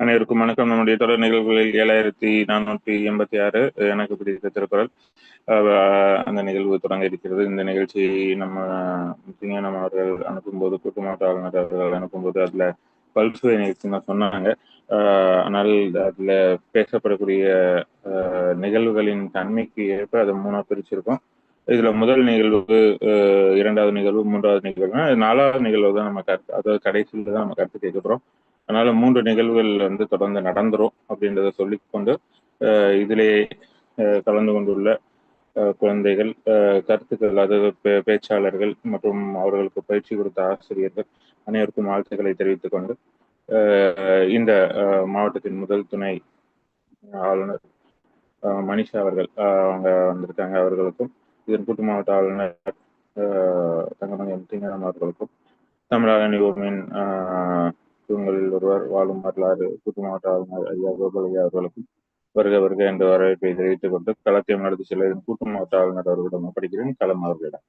அனைவருக்கும் வணக்கம். நம்முடைய தொடர் நிகழ்வுகளில் ஏழாயிரத்தி நானூற்றி எண்பத்தி ஆறு எனக்கு பிடித்த திருக்குறள். அஹ் அந்த நிகழ்வு தொடங்க இருக்கிறது. இந்த நிகழ்ச்சி நம்ம சிங்கானம் அவர்கள் அனுப்பும்போது கூட்டமாட்ட ஆளுநர் அவர்கள் அனுப்பும்போது அதுல பல்சுவை நிகழ்ச்சின்னு சொன்னாங்க. ஆஹ் ஆனால் அதுல பேசப்படக்கூடிய ஆஹ் நிகழ்வுகளின் தன்மைக்கு ஏற்ப அதை மூணா பிரிச்சிருக்கோம். இதுல முதல் நிகழ்வு இரண்டாவது நிகழ்வு மூன்றாவது நிகழ்வு நாலாவது நிகழ்வு தான் நம்ம கருத்து அதாவது கடைசியில் தான் நம்ம கருத்து கேட்க போறோம். அதனால மூன்று நிகழ்வுகள் வந்து தொடர்ந்து நடந்துரும் அப்படின்றத சொல்லிக்கொண்டு இதிலே கலந்து கொண்டுள்ள குழந்தைகள் கருத்துக்கள் அதாவது பேச்சாளர்கள் மற்றும் அவர்களுக்கு பயிற்சி கொடுத்த ஆசிரியர்கள் அனைவருக்கும் வாழ்த்துக்களை தெரிவித்துக் கொண்டு இந்த மாவட்டத்தின் முதல் துணை ஆளுநர் மனிஷா அவர்கள் அவங்க வந்திருக்காங்க அவர்களுக்கும் இதன் கூட்டு மாவட்ட ஆளுநர் தங்கமணி திங்கரம் அவர்களுக்கும் தமிழக நிகழ்வின் தூண்களில் ஒருவர் வாழும் வரலாறு புது மாவட்ட ஆளுநர் ஐயா கோபாலையா அவர்களுக்கும் வருக வருக என்ற வரவேற்பை தெரிவித்துக் கொண்டு களத்தையும் நடத்தி செல்ல கூட்டு மாவட்ட ஆளுநர் அவர்களிடம் ஒப்படைக்கிறேன். களம் அவர்களிடம்.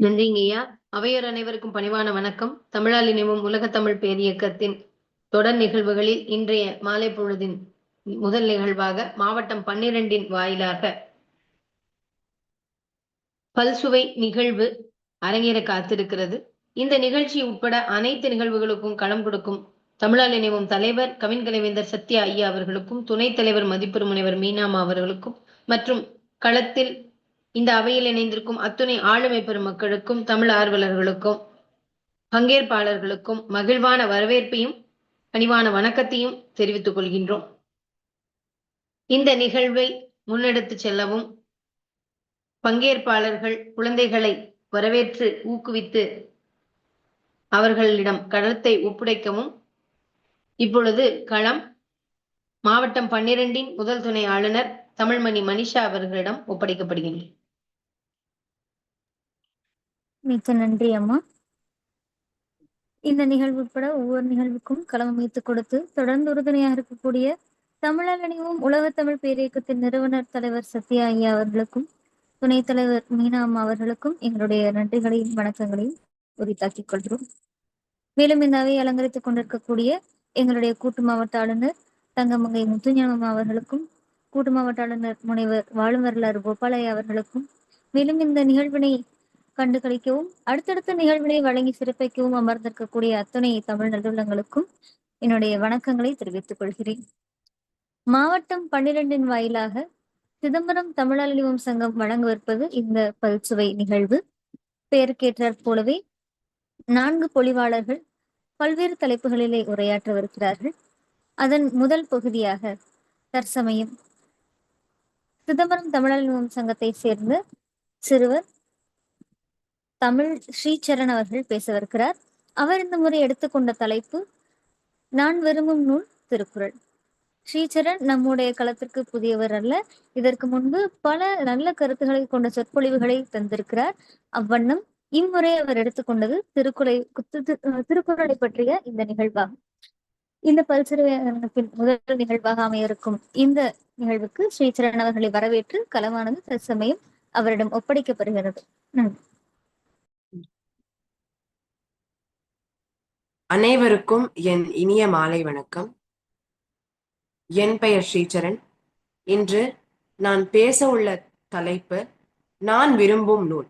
நன்றிங்க ஐயா. அவையோர் அனைவருக்கும் பணிவான வணக்கம். தமிழால் இணைவும் உலக தமிழ் பேரியக்கத்தின் தொடர் நிகழ்வுகளில் இன்றைய மாலை பொழுதின் முதல் நிகழ்வாக மாவட்டம் பன்னிரண்டின் வாயிலாக பல்சுவை நிகழ்வு அரங்கேற காத்திருக்கிறது. இந்த நிகழ்ச்சி உட்பட அனைத்து நிகழ்வுகளுக்கும் களம் கொடுக்கும் தமிழால் இணைவும் தலைவர் கவின் கலைவேந்தர் சத்யா ஐயா அவர்களுக்கும் துணைத் தலைவர் மதிப்பெரு முனைவர் மீனாமா அவர்களுக்கும் மற்றும் களத்தில் இந்த அவையில் இணைந்திருக்கும் அத்துணை ஆளுமை பெருமக்களுக்கும் தமிழ் ஆர்வலர்களுக்கும் பங்கேற்பாளர்களுக்கும் மகிழ்வான வரவேற்பையும் பணிவான வணக்கத்தையும் தெரிவித்துக் கொள்கின்றோம். இந்த நிகழ்வை முன்னெடுத்து செல்லவும் பங்கேற்பாளர்கள் குழந்தைகளை வரவேற்று ஊக்குவித்து அவர்களிடம் கடத்தை ஒப்படைக்கவும். இப்பொழுது களம் மாவட்டம் பன்னிரண்டின் முதல் துணை ஆளுநர் தமிழ்மணி மனிஷா அவர்களிடம் ஒப்படைக்கப்படுகின்றன மிக்க நன்றி அம்மா. இந்த நிகழ்வு உட்பட ஒவ்வொரு நிகழ்வுக்கும் களம் அமைத்து கொடுத்து தொடர்ந்து உறுதுணையாக இருக்கக்கூடிய தமிழர் அணிவும் உலக தமிழ் பேரியக்கத்தின் நிறுவனர் தலைவர் சத்யா ஐயா அவர்களுக்கும் துணைத் தலைவர் மீனா அம்மா அவர்களுக்கும் எங்களுடைய நன்றிகளையும் வணக்கங்களையும் உரித்தாக்கிக் கொள்கிறோம் மேலும் இந்த அவையை அலங்கரித்துக் கொண்டிருக்கக்கூடிய எங்களுடைய கூட்டு மாவட்ட ஆளுநர் தங்கமங்கை முத்துஞானம் அவர்களுக்கும் கூட்டு மாவட்ட ஆளுநர் முனைவர் வாழும் வரலாறு கோபாலய அவர்களுக்கும் மேலும் இந்த நிகழ்வினை கண்டு கழிக்கவும் அடுத்தடுத்த நிகழ்வினை வழங்கி சிறப்பிக்கவும் அமர்ந்திருக்கக்கூடிய அத்துணை தமிழ் நல்லுள்ளங்களுக்கும் என்னுடைய வணக்கங்களை தெரிவித்துக் கொள்கிறேன். மாவட்டம் பன்னிரெண்டின் வாயிலாக சிதம்பரம் தமிழாளிவம் சங்கம் வழங்கவிருப்பது இந்த பல்சுவை நிகழ்வு. பெயருக்கேற்றாற் போலவே நான்கு பொழிவாளர்கள் பல்வேறு தலைப்புகளிலே உரையாற்றவிருக்கிறார்கள் அதன் முதல் பகுதியாக தற்சமயம் சிதம்பரம் தமிழழிவும் சங்கத்தை சேர்ந்த சிறுவர் தமிழ் ஸ்ரீசரண் அவர்கள் பேசவிருக்கிறார் அவர் இந்த முறை எடுத்துக்கொண்ட தலைப்பு நான் விரும்பும் நூல் திருக்குறள் ஸ்ரீசரண் நம்முடைய களத்திற்கு புதியவர் அல்ல. இதற்கு முன்பு பல நல்ல கருத்துக்களை கொண்ட சொற்பொழிவுகளை தந்திருக்கிறார். அவ்வண்ணம் இம்முறை அவர் எடுத்துக்கொண்டது திருக்குறை திருக்குறளை பற்றிய இந்த நிகழ்வாகும். இந்த பல்சிறுவனத்தின் முதல் நிகழ்வாக அமையிருக்கும் இந்த நிகழ்வுக்கு ஸ்ரீச்சரன் அவர்களை வரவேற்று களமானது தற்சமயம் அவரிடம் ஒப்படைக்கப்படுகிறது. அனைவருக்கும் என் இனிய மாலை வணக்கம். என் பெயர் ஸ்ரீச்சரன் இன்று நான் பேச உள்ள தலைப்பு நான் விரும்பும் நூல்.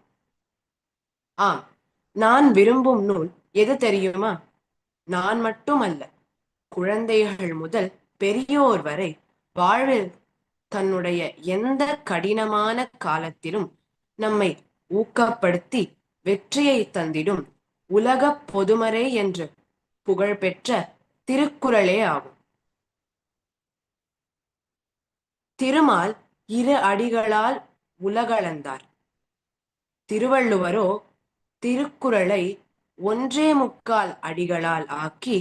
ஆ நான் விரும்பும் நூல் எது தெரியுமா? நான் மட்டுமல்ல குழந்தைகள் முதல் பெரியோர் வரை வாழ்வில் தன்னுடைய எந்த கடினமான காலத்திலும் நம்மை ஊக்கப்படுத்தி வெற்றியை தந்திடும் உலக பொதுமறை என்று புகழ்பெற்ற திருக்குறளே ஆகும். திருமால் இரு அடிகளால் உலகளந்தார். திருவள்ளுவரோ திருக்குறளை ஒன்றே முக்கால் அடிகளால் ஆக்கி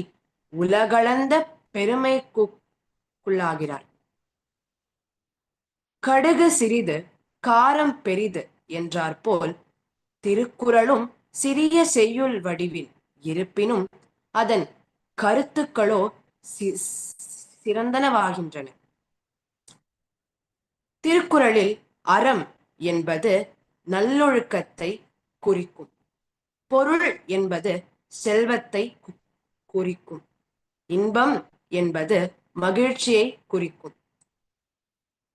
உலகளந்த பெருமைக்குள்ளாகிறார். கடுகு சிறிது காரம் பெரிது என்றார் போல் திருக்குறளும் சிறிய செய்யுள் வடிவில் இருப்பினும் அதன் கருத்துக்களோ சிறந்தனவாகின்றன. திருக்குறளில் அறம் என்பது நல்லொழுக்கத்தை குறிக்கும். பொருள் என்பது செல்வத்தை குறிக்கும். இன்பம் என்பது மகிழ்ச்சியை குறிக்கும்.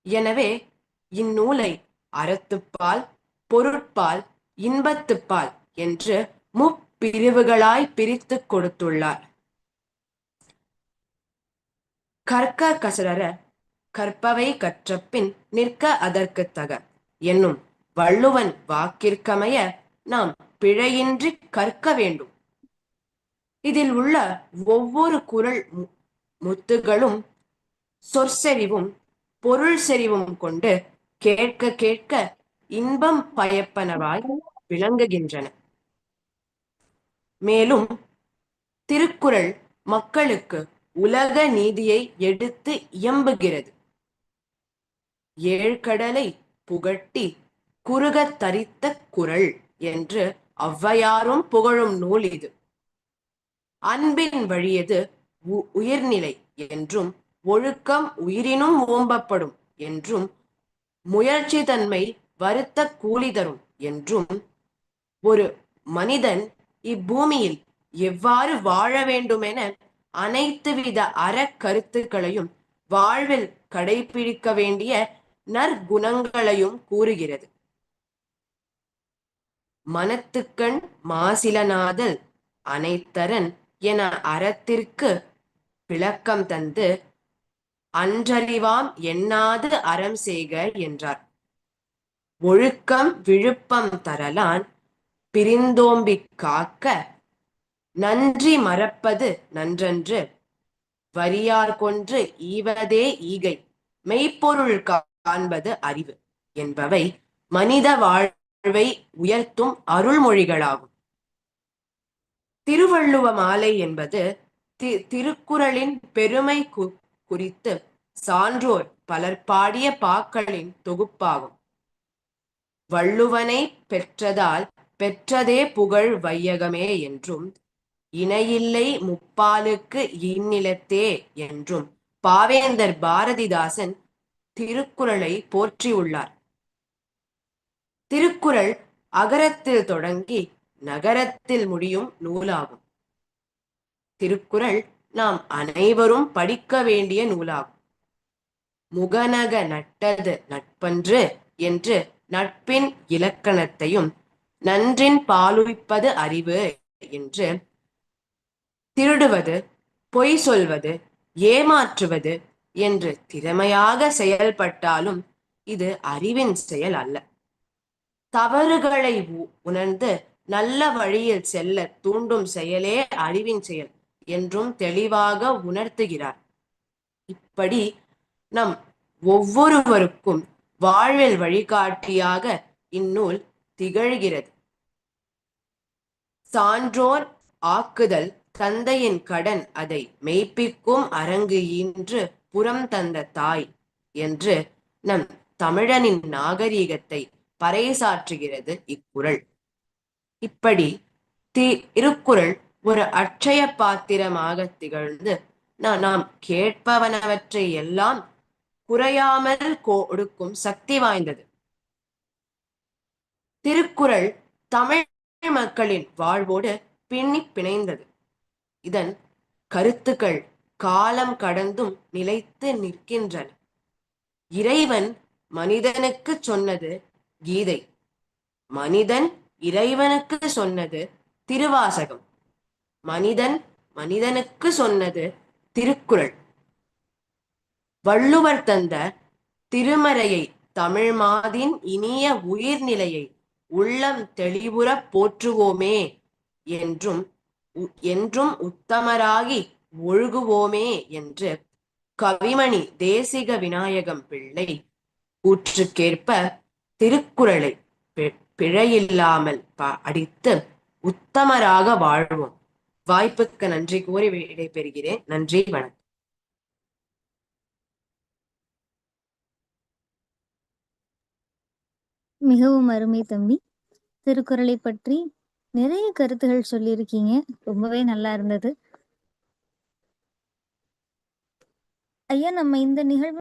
எனவே இந்நூலை அறத்துப்பால் பொருட்பால் இன்பத்துப்பால் என்று முப்பிரிவுகளாய் பிரித்து கொடுத்துள்ளார். கற்க கசடர கற்பவை கற்றப்பின் நிற்க அதற்கு தக என்னும் வள்ளுவன் வாக்கிற்கமைய நாம் பிழையின்றி கற்க வேண்டும். இதில் உள்ள ஒவ்வொரு குறள் மு- முத்துகளும் சொற்செறிவும் பொருள் செறிவும் கொண்டு கேட்க கேட்க இன்பம் பயப்பனவாய் விளங்குகின்றன. மேலும் திருக்குறள் மக்களுக்கு உலக நீதியை எடுத்து இயம்புகிறது. ஏழ்கடலை புகட்டி குறுகத் தரித்த குறள் என்று ஔவையாரும் புகழும் நூல் இது. அன்பின் வழியது உ- உயிர்நிலை என்றும் ஒழுக்கம் உயிரினும் ஓம்பப்படும் என்றும் முயற்சி தன்மை வருத்த கூலி தரும் என்றும் ஒரு மனிதன் இப்பூமியில் எவ்வாறு வாழ வேண்டுமென அனைத்து வித அறக்கருத்துக்களையும் வாழ்வில் கடைபிடிக்க வேண்டிய நற்குணங்களையும் கூறுகிறது. மனத்துக்கண் மாசிலனாதல் அனைத்தரன் என அறத்திற்கு விளக்கம் தந்து அன்றறிவாம் எண்ணாது அறம் செய்க என்றார். ஒழுக்கம் விழுப்பம் தரலான் பிரிந்தோம்பிக் காக்க நன்றி மறப்பது நன்றன்று வரியார் கொன்று ஈவதே ஈகை மெய்ப்பொருள் காண்பது அறிவு என்பவை மனித வாழ் வாழ்வை உயர்த்தும் அருள்மொழிகளாகும். திருவள்ளுவ மாலை என்பது தி- திருக்குறளின் பெருமை கு- குறித்து சான்றோர் பலர் பாடிய பாக்களின் தொகுப்பாகும். வள்ளுவனை பெற்றதால் பெற்றதே புகழ் வையகமே என்றும் இணையில்லை முப்பாலுக்கு இந்நிலத்தே என்றும் பாவேந்தர் பாரதிதாசன் திருக்குறளை போற்றியுள்ளார். திருக்குறள் அகரத்தில் தொடங்கி நகரத்தில் முடியும் நூலாகும். திருக்குறள் நாம் அனைவரும் படிக்க வேண்டிய நூலாகும். முகநக நட்டது நட்பன்று என்று நட்பின் இலக்கணத்தையும் நன்றின் பாலுவிப்பது அறிவு என்று திருடுவது பொய் சொல்வது ஏமாற்றுவது என்று திறமையாக செயல்பட்டாலும் இது அறிவின் செயல் அல்ல. தவறுகளை உ- உணர்ந்து நல்ல வழியில் செல்ல தூண்டும் செயலே அறிவின் செயல் என்றும் தெளிவாக உணர்த்துகிறார். இப்படி நம் ஒவ்வொருவருக்கும் வாழ்வில் வழிகாட்டியாக இந்நூல் திகழ்கிறது. சான்றோர் ஆக்குதல் தந்தையின் கடன் அதை மெய்ப்பிக்கும் அரங்கு இன்று புறம் தந்த தாய் என்று நம் தமிழனின் நாகரீகத்தை பறைசாற்றுகிறது இக்குறள். இப்படி தி- திருக்குறள் ஒரு அட்சய பாத்திரமாக திகழ்ந்து நாம் கேட்பவனவற்றை எல்லாம் குறையாமல் கொடுக்கும் சக்தி வாய்ந்தது. திருக்குறள் தமிழ் மக்களின் வாழ்வோடு பின்னி பிணைந்தது. இதன் கருத்துக்கள் காலம் கடந்தும் நிலைத்து நிற்கின்றன. இறைவன் மனிதனுக்கு சொன்னது கீதை. மனிதன் இறைவனுக்கு சொன்னது திருவாசகம். மனிதன் மனிதனுக்கு சொன்னது திருக்குறள். வள்ளுவர் தந்த திருமறையை தமிழ் மாதின் இனிய உயிர்நிலையை உள்ளம் தெளிவுற போற்றுவோமே என்றும் உ- என்றும் உத்தமராகி ஒழுகுவோமே என்று கவிமணி தேசிக விநாயகம் பிள்ளை கூற்றுக்கேற்ப திருக்குறளை பி- பிழையில்லாமல் ப- அடித்து உத்தமராக வாழ்வோம். வாய்ப்புக்கு நன்றி கூறி விடைபெறுகிறேன். நன்றி வணக்கம். மிகவும் அருமை தம்பி. திருக்குறளை பற்றி நிறைய கருத்துகள் சொல்லியிருக்கீங்க. ரொம்பவே நல்லா இருந்தது. ஐயா நம்ம இந்த நிகழ்வு